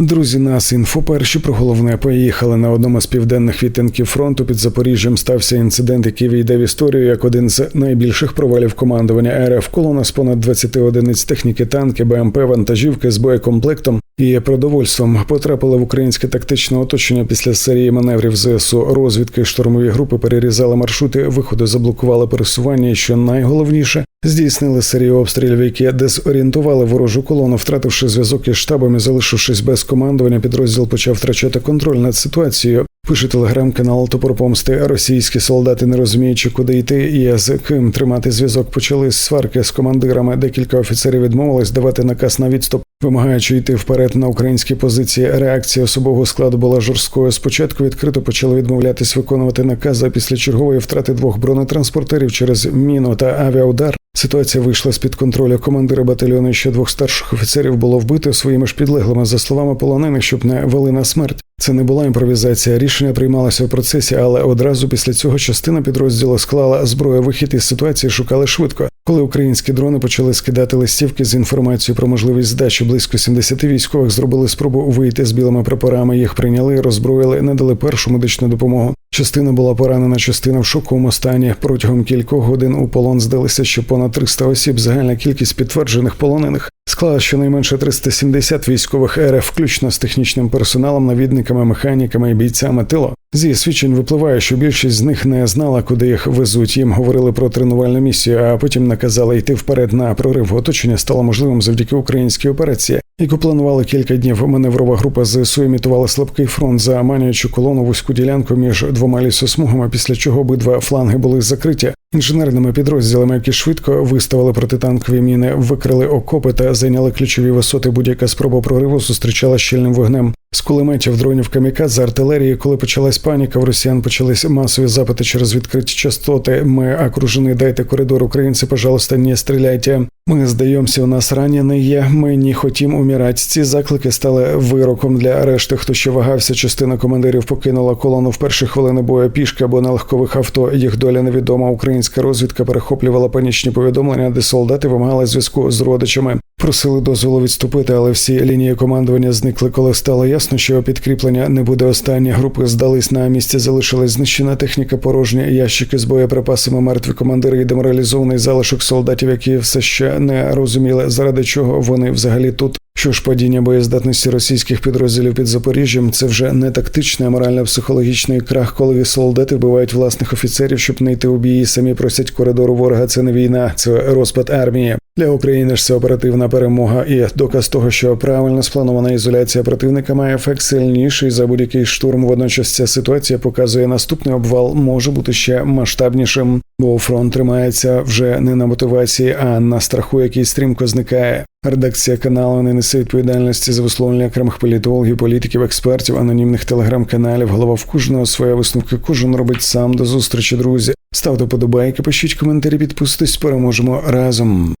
Друзі, нас інфо перші про головне поїхали на одному з південних відтинків фронту під Запоріжжям. Стався інцидент, який війде в історію як один з найбільших провалів командування РФ. Колона з понад 20 одиниць техніки, танки, БМП, вантажівки з боєкомплектом і продовольством потрапили в українське тактичне оточення після серії маневрів ЗСУ. Розвідки штурмові групи перерізали маршрути виходу, заблокували пересування. і, Що найголовніше здійснили серію обстрілів, які дезорієнтували ворожу колону, втративши зв'язок із штабом і залишившись без командування, підрозділ почав втрачати контроль над ситуацією. Пише телеграм-канал Топор Помсти. Російські солдати, не розуміючи, куди йти і з ким тримати зв'язок, почали сварки з командирами. Декілька офіцерів відмовились давати наказ на відступ, вимагаючи йти вперед на українські позиції. Реакція особового складу була жорсткою. Спочатку відкрито почали відмовлятись виконувати наказ, а після чергової втрати двох бронетранспортерів через міну та авіаудар. Ситуація вийшла з під контролю. Командира батальйону і ще двох старших офіцерів було вбито своїми ж підлеглими за словами полонених, щоб не вели на смерть. Це не була імпровізація. Рішення приймалося в процесі, але одразу після цього частина підрозділу склала зброю. Вихід із ситуації шукали швидко. Коли українські дрони почали скидати листівки з інформацією про можливість здачі, близько 70 військових зробили спробу вийти з білими прапорами. Їх прийняли, роззброїли, надали першу медичну допомогу. Частина була поранена, частина в шоковому стані. Протягом кількох годин у полон здалися, що понад 300 осіб. Загальна кількість підтверджених полонених склала щонайменше 370 військових РФ, включно з технічним персоналом, навідниками, механіками і бійцями тило. Зі свідчень випливає, що більшість з них не знала, куди їх везуть. Їм говорили про тренувальну місію, а потім наказали йти вперед на прорив. Оточення стало можливим завдяки українській операції, яку планували кілька днів. Маневрова група ЗСУ імітувала слабкий фронт, заманюючи колону вузьку ділянку між двома лісосмугами, після чого обидва фланги були закриті. Інженерними підрозділами, які швидко виставили протитанкові міни, викрили окопи та зайняли ключові висоти. Будь-яка спроба прориву зустрічала щільним вогнем. З кулеметів дронів камікад з артилерії, коли почалась паніка, в росіян почались масові запити через відкриті частоти. Ми окружені, дайте коридор українці, пожалуйста, не стріляйте. Ми здаємося, у нас ранений є. Ми не хотім умирати. Ці заклики стали вироком для решти. Хто ще вагався, частина командирів покинула колону в перші хвилини бою пішки або на легкових авто. Їх доля невідома. Українська розвідка перехоплювала панічні повідомлення, де солдати вимагали зв'язку з родичами. Просили дозволу відступити, але всі лінії командування зникли, коли стало ясно, що підкріплення не буде останні. Групи здались на місці, залишилась знищена техніка, порожні ящики з боєприпасами, мертві командири і деморалізований залишок солдатів, які все ще не розуміли, заради чого вони взагалі тут. Що ж падіння боєздатності російських підрозділів під Запоріжжям це вже не тактичний, а морально-психологічний крах, коли солдати вбивають власних офіцерів, щоб не йти у бій, самі просять коридору ворога. Це не війна, це розпад армії. Для України ж це оперативна перемога і доказ того, що правильно спланована ізоляція противника має ефект сильніший за будь-який штурм. Водночас ця ситуація показує наступний обвал може бути ще масштабнішим, бо фронт тримається вже не на мотивації, а на страху, який стрімко зникає. Редакція каналу не несе відповідальності за висловлення окремих політологів, політиків, експертів, анонімних телеграм-каналів. Голова в кожного своя висновки. Кожен робить сам до зустрічі, друзі. Ставте подобайки, пишіть коментарі, підписуйтесь, переможемо разом.